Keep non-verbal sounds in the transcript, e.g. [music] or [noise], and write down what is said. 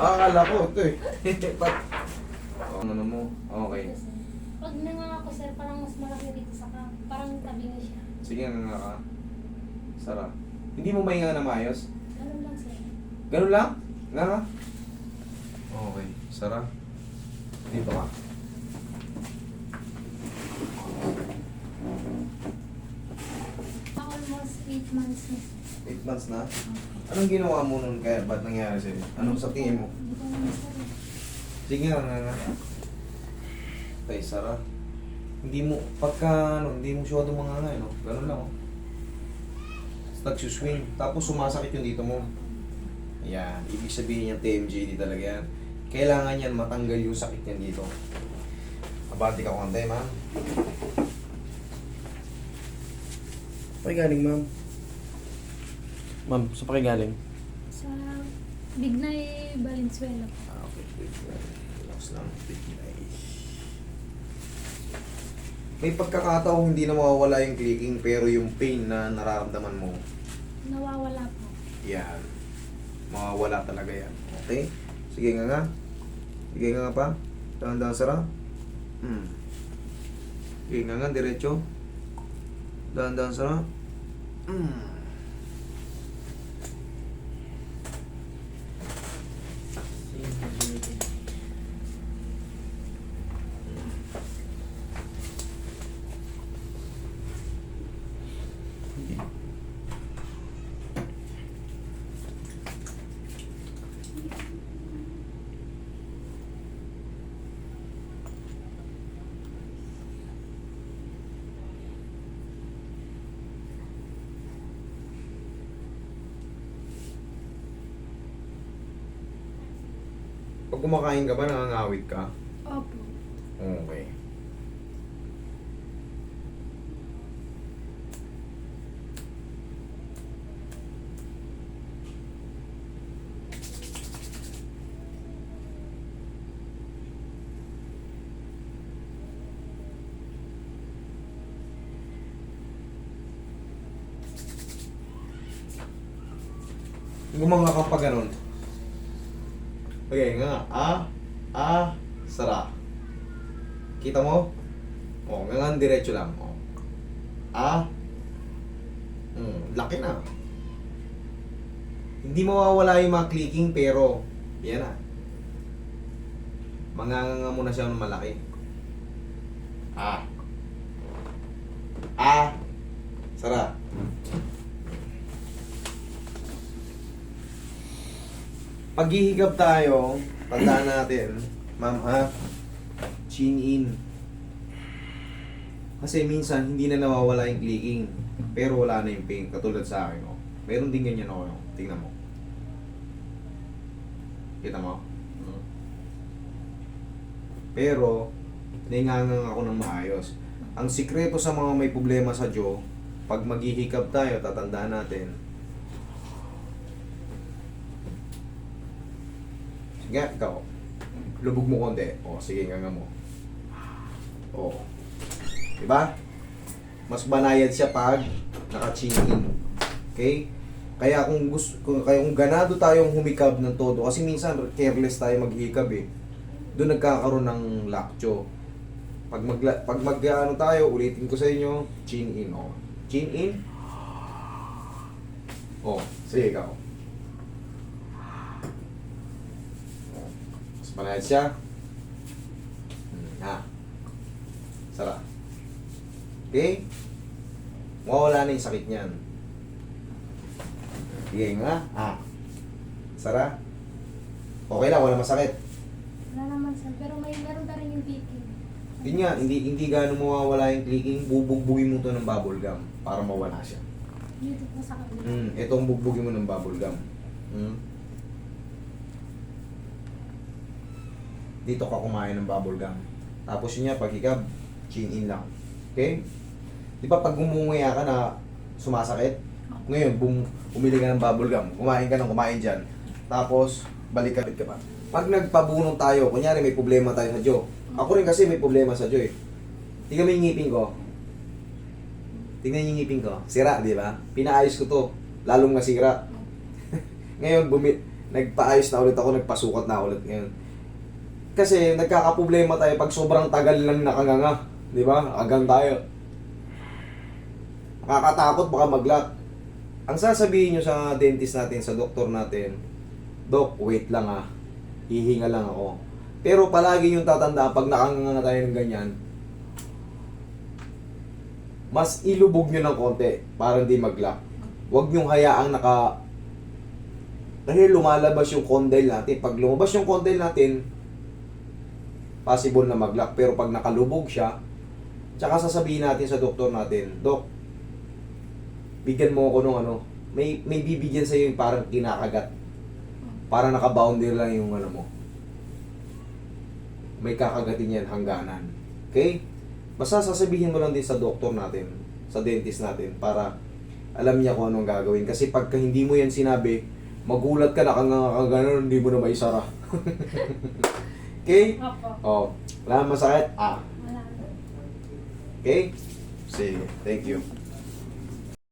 akala ko ito eh. [laughs] Ba't? Oh, ano mo? Okay. Pag nangangako sir, parang mas malaki dito sa ka. Parang tabi niya siya. Sige nga ka. Sara. Hindi mo mainga na maayos? Ganun lang sir. Ganun lang? Nga nga? Okay. Sara. Dito ka. Almost 8 months na. 8 months na. Anong ginawa mo nun kaya? Ba't nangyari sa'yo? Anong sa tingin mo? Hindi ko naman sir. eh. Sige nga nga nga. Tay, Sara. Hindi mo, pagka ano, hindi mo siya mga nga, no? Ganun lang, oh. Nagsuswing. Tapos sumasakit yung dito mo. Ayan. Ibig sabihin yung TMJD talaga yan. Kailangan yan matanggal yung sakit yan dito. Abati ka konti, ma'am. Pa'y galing, ma'am? Ma'am, sa pa'y galing? Sa Bignay Valenzuela. Ah, okay. Wait, wait. Relax lang. Nice. May pagkakataong hindi na mawawala yung clicking pero yung pain na nararamdaman mo, Nawawala po. yan. Mawawala talaga yan. Okay? Sige nga nga. Sige nga nga pa. Dahan-dahan sara. Hmm. Sige nga nga, diretso. Dahan-dahan sara. Hmm. Pag kumakain ka ba, nangangawit ka? Opo. Okay. Gumanga ka pa ganun. Okay, nga. Ah, ah, sara. Kita mo? O, nga nga, diretso lang. O. Ah. Hmm, laki na. Hindi mawawala yung mga clicking pero, yan na. Manganganga mo na siya ng malaki. Ah. Ah. Sara. Paghihigab tayo, tandaan natin, ma'am ha, chin in. Kasi minsan hindi na nawawala yung clicking, pero wala na yung pain, katulad sa akin. Oh. Meron din ganyan ako. Oh. Tingnan mo. Kita mo? Hmm. Pero, naingangang ako ng maayos. Ang sikreto sa mga may problema sa jaw, pag maghihikab tayo, tatandaan natin, Sige, ikaw. Lubog mo konti. O, sige nga nga mo. O. Diba? Mas banayad siya pag naka-chin in. Okay? Kaya kung gusto, kung, kaya kung ganado tayong humikab ng todo, kasi minsan careless tayo maghikab eh. Doon nagkakaroon ng lakcho. Pag mag pag mag ano tayo, ulitin ko sa inyo, chin in o. Chin in. O, sige ikaw. Mas panayad siya. Hmm, ha. Sara. Okay? Mawawala na yung sakit niyan. Sige nga. Ha. Sara. Okay lang, wala masakit. Wala naman sir. Pero may meron pa rin yung picking. Yun nga, hindi, hindi gaano mawawala yung clicking, bubugbugin mo to ng bubble gum para mawala siya. Dito po sa kabila. Mm, ito ang bugbugin mo ng bubble gum. Mm. Dito ka kumain ng bubble gum. Tapos yun nga, pag hikab, chin in lang. Okay? Di ba pag gumunguya ka na sumasakit? Ngayon, bum, umili ka ng bubble gum, kumain ka ng kumain dyan. Tapos, balik ka ka pa. Pag nagpabunong tayo, kunyari may problema tayo sa jaw. Ako rin kasi may problema sa jaw eh. Tingnan mo yung ngipin ko. Tingnan yung ngipin ko. Sira, di ba? Pinaayos ko to. Lalong nasira. [laughs] Ngayon, bumi nagpaayos na ulit ako, nagpasukat na ulit ngayon. Kasi nagkakaproblema tayo pag sobrang tagal lang nakanganga. Di ba? Agang tayo. Nakakatakot baka mag-lock. Ang sasabihin nyo sa dentist natin, sa doktor natin, Dok, wait lang ah. Hihinga lang ako. Pero palagi yung tatanda pag nakanganga tayo ng ganyan, mas ilubog nyo ng konti para hindi mag-lock. Huwag nyo hayaang naka... Dahil lumalabas yung condyle natin. Pag lumabas yung condyle natin, possible na mag-lock. Pero pag nakalubog siya, tsaka sasabihin natin sa doktor natin, Dok, bigyan mo ako nung ano, may, may bibigyan sa'yo yung parang kinakagat. Para naka-boundary lang yung ano mo. May kakagatin yan hangganan. Okay? Basta sasabihin mo lang din sa doktor natin, sa dentist natin, para alam niya kung anong gagawin. Kasi pagka hindi mo yan sinabi, magulat ka na kang nakakaganon, hindi mo na maisara. [laughs] okay? Opo. Oh, wala masakit? Ah. Wala. Okay? Sige, thank you.